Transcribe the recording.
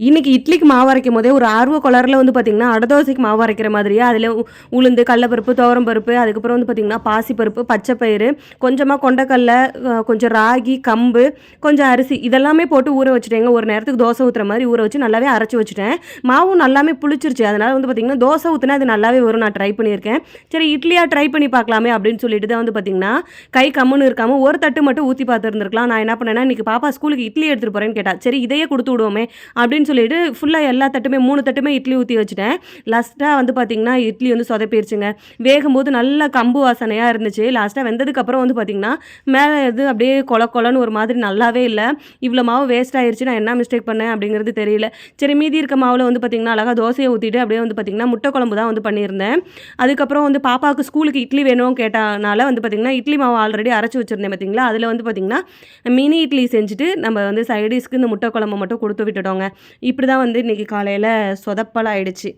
இன்னைக்கு இட்லிக்கு மாவு அரைக்கும் போதே ஒரு ஆர்வ கொளரில் வந்து பார்த்தீங்கன்னா, அடை தோசைக்கு மாவு அரைக்கிற மாதிரியே அதில் உளுந்து, கடலப்பருப்பு, துவரம் பருப்பு, அதுக்கப்புறம் வந்து பார்த்தீங்கன்னா, பாசிப்பருப்பு, பச்சைப்பயிறு கொஞ்சமாக கொஞ்சமா கொஞ்சம் ராகி, கம்பு, கொஞ்சம் அரிசி இதெல்லாமே போட்டு ஊற வச்சுட்டேங்க. ஒரு நேரத்துக்கு தோசை ஊற்றுற மாதிரி ஊற வச்சு நல்லாவே அரைச்சி வச்சுட்டேன். மாவும் நல்லாமே புளிச்சிருச்சு. அதனால் வந்து பார்த்தீங்கன்னா, தோசை ஊற்றினா அது நல்லாவே வரும். நான் ட்ரை பண்ணியிருக்கேன். சரி இட்லியாக ட்ரை பண்ணி பார்க்கலாமே அப்படின்னு சொல்லிட்டு தான் வந்து பார்த்தீங்கன்னா, கை கம்முன்னு இருக்காமல் ஒரு தட்டு மட்டும் ஊற்றி பார்த்துருந்துருக்கலாம். நான் என்ன பண்ணேன்னா, இன்றைக்கி பாப்பா ஸ்கூலுக்கு இட்லி எடுத்துட்டு போகிறேன்னு கேட்டால் சரி இதையே கொடுத்து விடுவோமே அப்படின்னு அப்படின்னு சொல்லிட்டு ஃபுல்லாக எல்லா தட்டுமே மூணு தட்டுமே இட்லி ஊற்றி வச்சுட்டேன். லாஸ்ட்டாக வந்து பார்த்திங்கன்னா இட்லி வந்து சொதப்பிருச்சுங்க. வேகும்போது நல்லா கம்பு வாசனையாக இருந்துச்சு. லாஸ்ட்டாக வெந்ததுக்கப்புறம் வந்து பார்த்திங்கன்னா மேலே இது அப்படியே கொல கொலன்னு ஒரு மாதிரி நல்லாவே இல்லை இவ்வளோ மாவு வேஸ்ட் ஆயிடுச்சு நான் என்ன மிஸ்டேக் பண்ணேன் அப்படிங்கிறது தெரியல. சரி மீதி இருக்க மாவில் வந்து பார்த்தீங்கன்னா, அழகாக தோசையை ஊற்றிட்டு அப்படியே வந்து பார்த்தீங்கன்னா, முட்டை குழம்பு தான் வந்து பண்ணியிருந்தேன். அதுக்கப்புறம் வந்து பாப்பாவுக்கு ஸ்கூலுக்கு இட்லி வேணும் கேட்டனால வந்து பார்த்தீங்கன்னா, இட்லி மாவு ஆல்ரெடி அரைச்சி வச்சிருந்தேன் பார்த்திங்களா அதில் வந்து பார்த்திங்கன்னா மினி இட்லி செஞ்சுட்டு நம்ம வந்து சைடிஸ்க்கு இந்த முட்டை குழம்பு மட்டும் கொடுத்து விட்டுட்டோங்க. இப்படி தான் வந்து இன்னைக்கு காலையில் சொதப்பல் ஆயிடுச்சு.